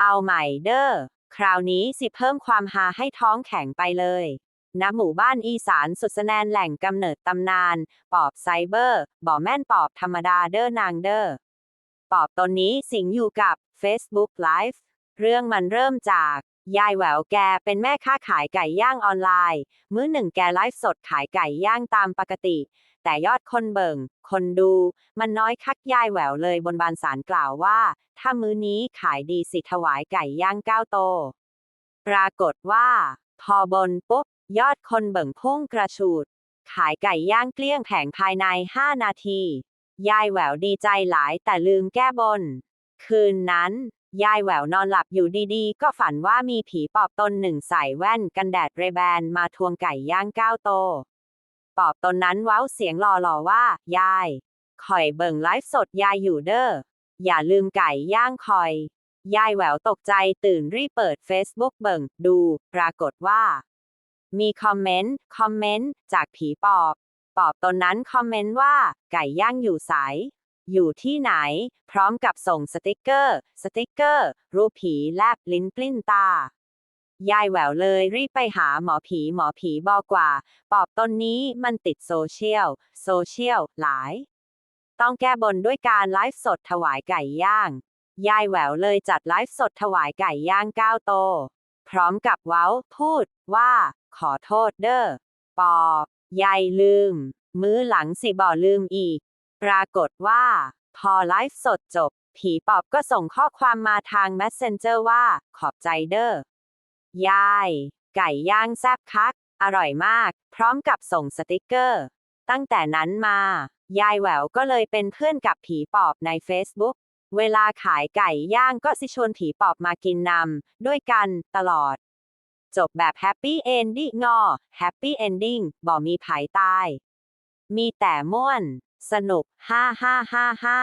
เอาใหม่เด้อ คราวนี้สิเพิ่มความฮาให้ท้องแข็งไปเลยณหมู่บ้านอีสานสุดสแนนแหล่งกำเนิดตำนาน ปอบไซเบอร์ บ่แม่นปอบธรรมดาเด้อนางเด้อ ปอบตนนี้สิงอยู่กับ Facebook Live เรื่องมันเริ่มจาก ยายแหววแกเป็นแม่ค้าขายไก่ย่างออนไลน์ มื้อหนึ่งแกไลฟ์สดขายไก่ย่างตามปกติ แต่ยอดคนเบิ่ง คนดู มันน้อยคักยายแหววเลยบนบานสารกล่าวว่า ถ้ามื้อนี้ขายดีสิถวายไก่ย่างก้าวโต ปรากฏว่า พอบนปุ๊บ ยอดคนเบิ่งพุ่งกระฉูด ขายไก่ย่างเกลี้ยงแผงภายใน 5 นาที ยายแหววดีใจหลายแต่ลืมแก้บน คืนนั้น ยายแหววนอนหลับอยู่ดีๆ ก็ฝันว่ามีผีปอบตนหนึ่งใส่แว่นกันแดดเรแบนมาทวงไก่ย่างก้าวโต ปอบตนนั้นเว้าเสียงหล่อๆว่า ยายคอยเบิ่งไลฟ์สดยายอยู่เด้อ อย่าลืมไก่ย่างคอย ยายแหววตกใจตื่นรีบเปิด Facebook เบิ่ง ดู ปรากฏว่า มีคอมเมนต์ คอมเมนต์ จากผีปอบ ปอบตนนั้นคอมเมนต์ว่า ไก่ย่างอยู่สาย อยู่ที่ไหน พร้อมกับส่งสติกเกอร์ สติกเกอร์ รูปผีแลบลิ้นปลิ้นตา ยายแหววเลยรีบไปหาหมอผีหมอผีบอกว่า ปอบตนนี้มันติดโซเชียล โซเชียล หลาย ต้องแก้บนด้วยการไลฟ์สดถวายไก่ย่าง ยายแหววเลยจัดไลฟ์สดถวายไก่ย่างก้าวโต พร้อมกับเว้า พูดว่า ขอโทษเด้อ ปอบ ยายลืม มื้อหลังสิบ่ลืมอีก ปรากฏว่า พอไลฟ์สดจบ ผีปอบก็ส่งข้อความมาทาง Messenger ว่า ขอบใจเด้อยาย ไก่ย่างแซ่บคัก อร่อยมาก พร้อมกับส่งสติกเกอร์ ตั้งแต่นั้นมา ยายแหววก็เลยเป็นเพื่อนกับผีปอบใน Facebook เวลาขายไก่ย่างก็สิชวนผีปอบมากินนำด้วยกันตลอด จบแบบแฮปปี้เอนดิ้งงอแฮปปี้เอนดิ้งบ่มีไผตาย มีแต่ม่วน สนุก ฮ่าฮ่าฮ่าฮ่า